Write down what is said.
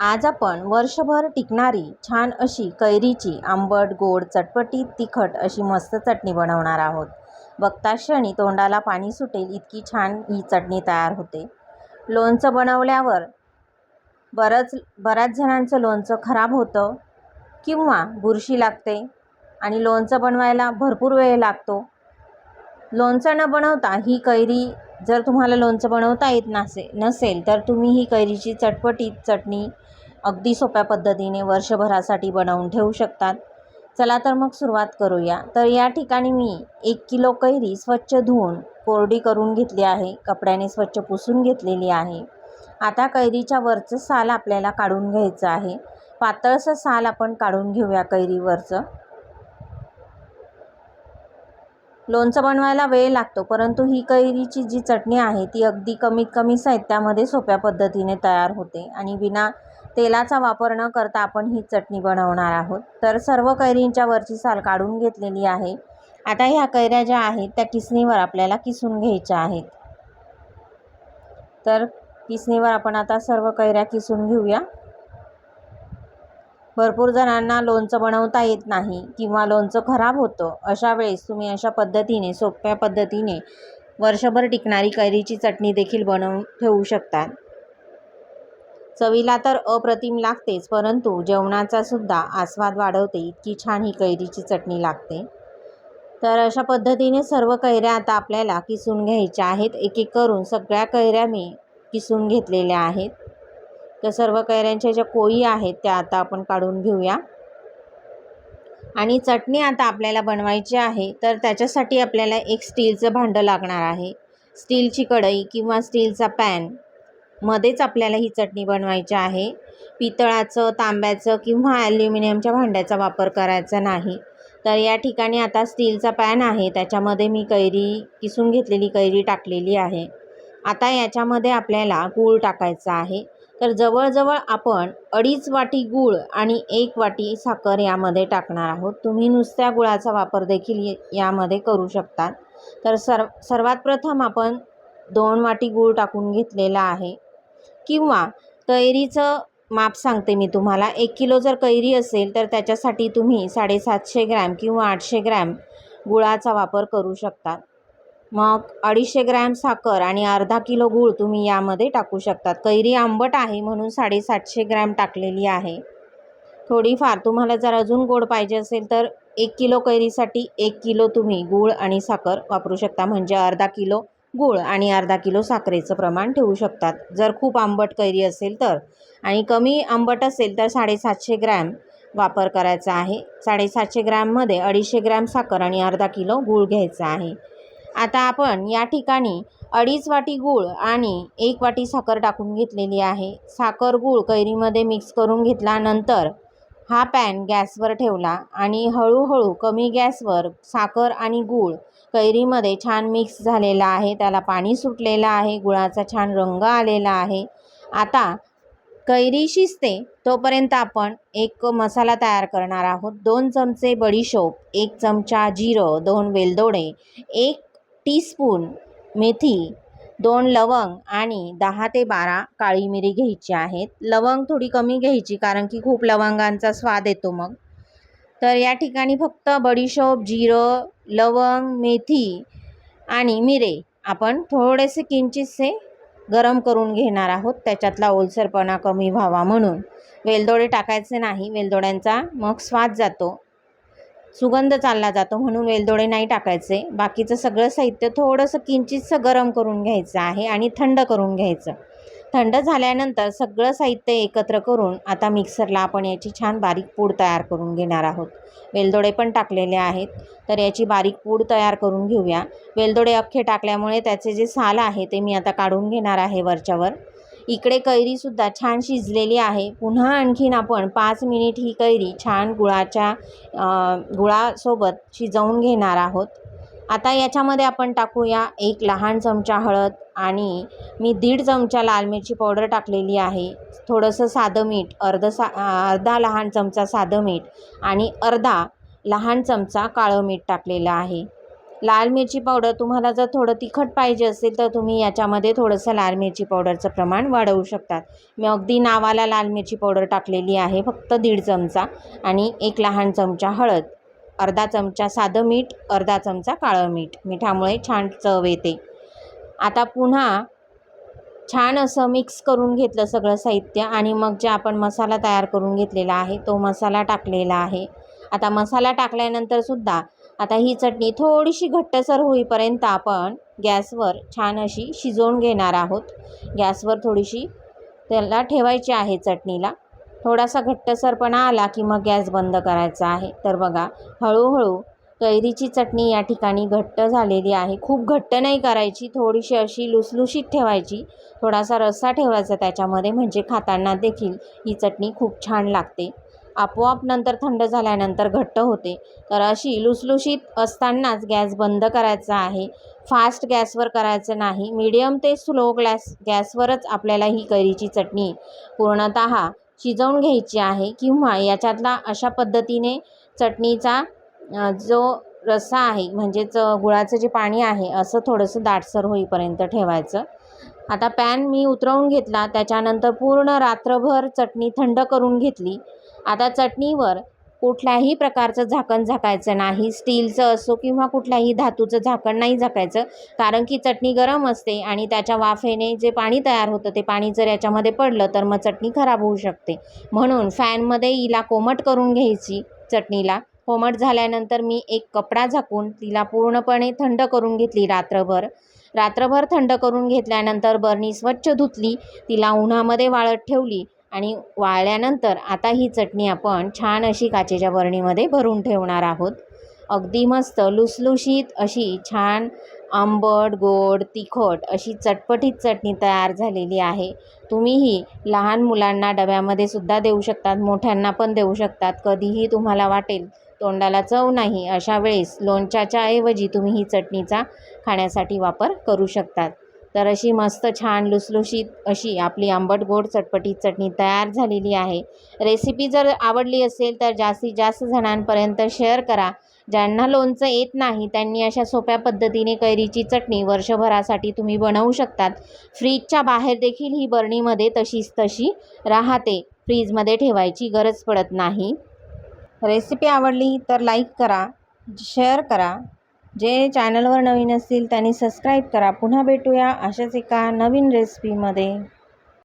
आज आपण वर्षभर टिकणारी छान अशी कैरीची आंबट गोड चटपटीत तिखट अशी मस्त चटणी बनवणार आहोत. बघता क्षणी तोंडाला पाणी सुटेल इतकी छान ही चटणी तयार होते. लोणचं बनवल्यावर बरंच बऱ्याच जणांचं लोणचं खराब होतं किंवा बुरशी लागते आणि लोणचं बनवायला भरपूर वेळ लागतो. लोणचं न बनवता ही कैरी जर तुम्हाला लोणचं बनवता येत नसे नसेल तर तुम्ही ही कैरीची चटपटीत चटणी अगदी सोप्या पद्धतीने वर्षभरासाठी बनवून ठेवू शकतात. चला तर मग सुरुवात करूया. तर या ठिकाणी मी एक किलो कैरी स्वच्छ धुवून कोरडी करून घेतली आहे. कपड्याने स्वच्छ पुसून घेतलेली आहे. आता कैरीच्या वरचं साल आपल्याला काढून घ्यायचं आहे. पातळसं साल आपण काढून घेऊया कैरीवरचं. लोणचं बनवायला वेळ लागतो परंतु ही कैरीची जी चटणी आहे ती अगदी कमीत कमी साहित्यामध्ये सोप्या पद्धतीने तयार होते आणि बिना तेलाचा वापर न करता आपण ही चटणी बनवणार आहोत. तर सर्व कैरींच्या वरची साल काढून घेतलेली आहे. आता ह्या कैऱ्या ज्या आहेत त्या किसणीवर आपल्याला किसून घ्यायच्या आहेत. तर किसणीवर आपण आता सर्व कैऱ्या किसून घेऊया. भरपूर जणांना लोणचं बनवता येत नाही किंवा लोणचं खराब होतं. अशा वेळेस तुम्ही अशा पद्धतीने सोप्या पद्धतीने वर्षभर टिकणारी कैरीची चटणी देखील बनवून ठेवू शकतात. चवीला तर अप्रतिम लागतेच परंतु जेवणाचा सुद्धा आस्वाद वाढवते इतकी छान ही कैरीची चटणी लागते. तर अशा पद्धतीने सर्व कैऱ्या आता आपल्याला किसून घ्यायच्या आहेत. एक एक करून सगळ्या कैऱ्या मी किसून घेतलेल्या आहेत. तर सर्व कैऱ्यांच्या ज्या कोळी आहेत त्या आता आपण काढून घेऊया. आणि चटणी आता आपल्याला बनवायची आहे तर त्याच्यासाठी आपल्याला एक स्टीलचं भांडं लागणार आहे. स्टीलची कढई किंवा स्टीलचा पॅन मध्येच आपल्याला ही चटणी बनवायची आहे. पितळाचं तांब्याचं किंवा ॲल्युमिनियमच्या भांड्याचा वापर करायचा नाही. तर या ठिकाणी आता स्टीलचा पॅन आहे त्याच्यामध्ये मी कैरी किसून घेतलेली कैरी टाकलेली आहे. आता याच्यामध्ये आपल्याला गूळ टाकायचा आहे. तर जवळजवळ आपण अडीच वाटी गूळ आणि एक वाटी साखर यामध्ये टाकणार आहोत. तुम्ही नुसत्या गुळाचा वापर देखील यामध्ये करू शकता तर सर्व सर्वात प्रथम आपण दोन वाटी गूळ टाकून घेतलेला आहे. किंवा कैरीचं माप सांगते मी तुम्हाला. एक किलो जर कैरी असेल तर त्याच्यासाठी तुम्ही साडेसातशे ग्रॅम किंवा आठशे ग्रॅम गुळाचा वापर करू शकता मग अडीचशे ग्रॅम साखर आणि अर्धा किलो गूळ तुम्ही यामध्ये टाकू शकतात. कैरी आंबट आहे म्हणून साडेसातशे ग्रॅम टाकलेली आहे. थोडीफार तुम्हाला जर अजून गोड पाहिजे असेल तर एक किलो कैरीसाठी एक किलो तुम्ही गूळ आणि साखर वापरू शकता. म्हणजे अर्धा किलो गूळ आणि अर्धा किलो साखरेचं प्रमाण ठेवू शकतात. जर खूप आंबट कैरी असेल तर आणि कमी आंबट असेल तर साडेसातशे ग्रॅम वापर करायचा आहे. साडेसातशे ग्रॅममध्ये अडीचशे ग्रॅम साखर आणि अर्धा किलो गूळ घ्यायचा आहे. आता आपण या ठिकाणी अडीच वाटी गूळ आणि एक वाटी साखर टाकून घेतलेली आहे. साखर गूळ कैरीमध्ये मिक्स करून घेतल्यानंतर हा पॅन गॅसवर ठेवला आणि हळूहळू कमी गॅसवर साखर आणि गूळ कैरीमध्ये छान मिक्स झालेला आहे. त्याला पाणी सुटलेलं आहे. गुळाचा छान रंग आलेला आहे. आता कैरी शिजते तोपर्यंत आपण एक मसाला तयार करणार आहोत. दोन चमचे बडीशोप एक चमचा जिरं दोन वेलदोडे एक टीस्पून मेथी दोन लवंग आणि दहा ते बारा काळी मिरी घ्यायची आहेत. लवंग थोडी कमी घ्यायची कारण की खूप लवंगांचा स्वाद येतो मग. तर या ठिकाणी फक्त बडीशोप जिरं लवंग मेथी आणि मिरे आपण थोडेसे किंचितसे गरम करून घेणार आहोत. त्याच्यातला ओलसरपणा कमी व्हावा म्हणून. वेलदोडे टाकायचे नाही. वेलदोड्यांचा मग स्वाद जातो. सुगंध चालला जातो म्हणून वेलदोडे नाही टाकायचे. बाकीचं सगळं साहित्य थोडंसं किंचितसं गरम करून घ्यायचं आहे आणि थंड करून घ्यायचं. थंड झाल्यानंतर सगळं साहित्य एकत्र करून आता मिक्सरला आपण याची छान बारीक पूड तयार करून घेणार आहोत. वेलदोडे पण टाकलेले आहेत. तर याची बारीक पूड तयार करून घेऊया. वेलदोडे अख्खे टाकल्यामुळे त्याचे जे साल आहे ते मी आता काढून घेणार आहे वरच्यावर. इकडे कैरीसुद्धा छान शिजलेली आहे. पुन्हा आणखीन आपण पाच मिनिट ही कैरी छान गुळाच्या गुळासोबत शिजवून घेणार आहोत. आता याच्यामध्ये आपण टाकूया एक लहान चमचा हळद आणि मी दीड चमचा लाल मिरची पावडर टाकलेली आहे. थोडंसं साधं मीठ अर्ध सा अर्धा लहान चमचा साधं मीठ आणि अर्धा लहान चमचा काळं मीठ टाकलेलं आहे. लाल मिरची पावडर तुम्हाला जर थोडं तिखट पाहिजे असेल तर तुम्ही याच्यामध्ये थोडंसं लाल मिरची पावडरचं प्रमाण वाढवू शकतात. मी अगदी नावाला लाल मिरची पावडर टाकलेली आहे फक्त दीड चमचा आणि एक लहान चमचा हळद अर्धा चमचा साधं मीठ अर्धा चमचा काळं मीठ. मिठामुळे छान चव येते. आता पुन्हा छान असं मिक्स करून घेतलं सगळं साहित्य आणि मग जे आपण मसाला तयार करून घेतलेला आहे तो मसाला टाकलेला आहे. आता मसाला टाकल्यानंतरसुद्धा आता ही चटणी थोडीशी घट्टसर होईपर्यंत आपण गॅसवर छान अशी शिजवून घेणार आहोत. गॅसवर थोडीशी त्याला ठेवायची आहे चटणीला. थोडासा घट्टसरपणा आला की मग गॅस बंद करायचा आहे. तर बघा हळूहळू कैरीची चटणी या ठिकाणी घट्ट झालेली आहे. खूप घट्ट नाही करायची थोडीशी अशी लुसलुशीत ठेवायची. थोडासा रस्सा ठेवायचा त्याच्यामध्ये म्हणजे खाताना देखील ही चटणी खूप छान लागते. आपोआप नंतर थंड झाल्यानंतर घट्ट होते. तर अशी लुसलुशीत असतानाच गॅस बंद करायचा आहे. फास्ट गॅसवर करायचं नाही. मीडियम ते स्लो ग्लॅस गॅसवरच आपल्याला ही कैरीची चटणी पूर्णत शिजवून घ्यायची आहे किंवा याच्यातला अशा पद्धतीने चटणीचा जो रस्सा आहे म्हणजेच गुळाचं जे पाणी आहे असं थोडंसं दाटसर होईपर्यंत ठेवायचं. आता पॅन मी उतरवून घेतला. त्याच्यानंतर पूर्ण रात्रभर चटणी थंड करून घेतली. आता चटणीवर कुठल्याही प्रकारचं झाकण झाकायचं नाही. स्टीलचं असो किंवा कुठल्याही धातूचं झाकण नाही झाकायचं. कारण की चटणी गरम असते आणि त्याच्या वाफेने जे पाणी तयार होतं ते पाणी जर याच्यामध्ये पडलं तर मग चटणी खराब होऊ शकते. म्हणून फॅनमध्ये हिला कोमट करून घ्यायची चटणीला. कोमट झाल्यानंतर मी एक कपडा झाकून तिला पूर्णपणे थंड करून घेतली रात्रभर. रात्रभर थंड करून घेतल्यानंतर बरणी स्वच्छ धुतली. तिला उन्हामध्ये वाळत ठेवली. आणि वाळल्यानंतर आता ही चटणी आपण छान अशी काचेच्या बरणीमध्ये भरून ठेवणार आहोत. अगदी मस्त लुसलुशीत अशी छान आंबट गोड तिखट अशी चटपटीत चटणी तयार झालेली आहे. तुम्हीही लहान मुलांना डब्यामध्ये सुद्धा देऊ शकतात मोठ्यांना पण देऊ शकतात. कधीही तुम्हाला वाटेल तोंडाला चव नाही अशा वेळेस लोणच्याच्या ऐवजी तुम्ही ही चटणीचा खाण्यासाठी वापर करू शकतात. तर अशी मस्त छान लुसलुशीत अशी आपली आंबट गोड चटपटीत चटणी तयार झालेली आहे. रेसिपी जर आवडली असेल तर जास्तीत जास्त जणांपर्यंत शेअर करा. ज्यांना लोणचं येत नाही त्यांनी अशा सोप्या पद्धतीने कैरीची चटणी वर्षभरासाठी तुम्ही बनवू शकतात. फ्रीजच्या बाहेर देखील ही बरणीमध्ये तशीच तशी राहते. फ्रीजमध्ये ठेवायची गरज पडत नाही. रेसिपी आवडली तर लाईक करा शेअर करा. जे चॅनलवर नवीन असतील त्यांनी सबस्क्राईब करा. पुन्हा भेटूया अशाच एका नवीन रेसिपीमध्ये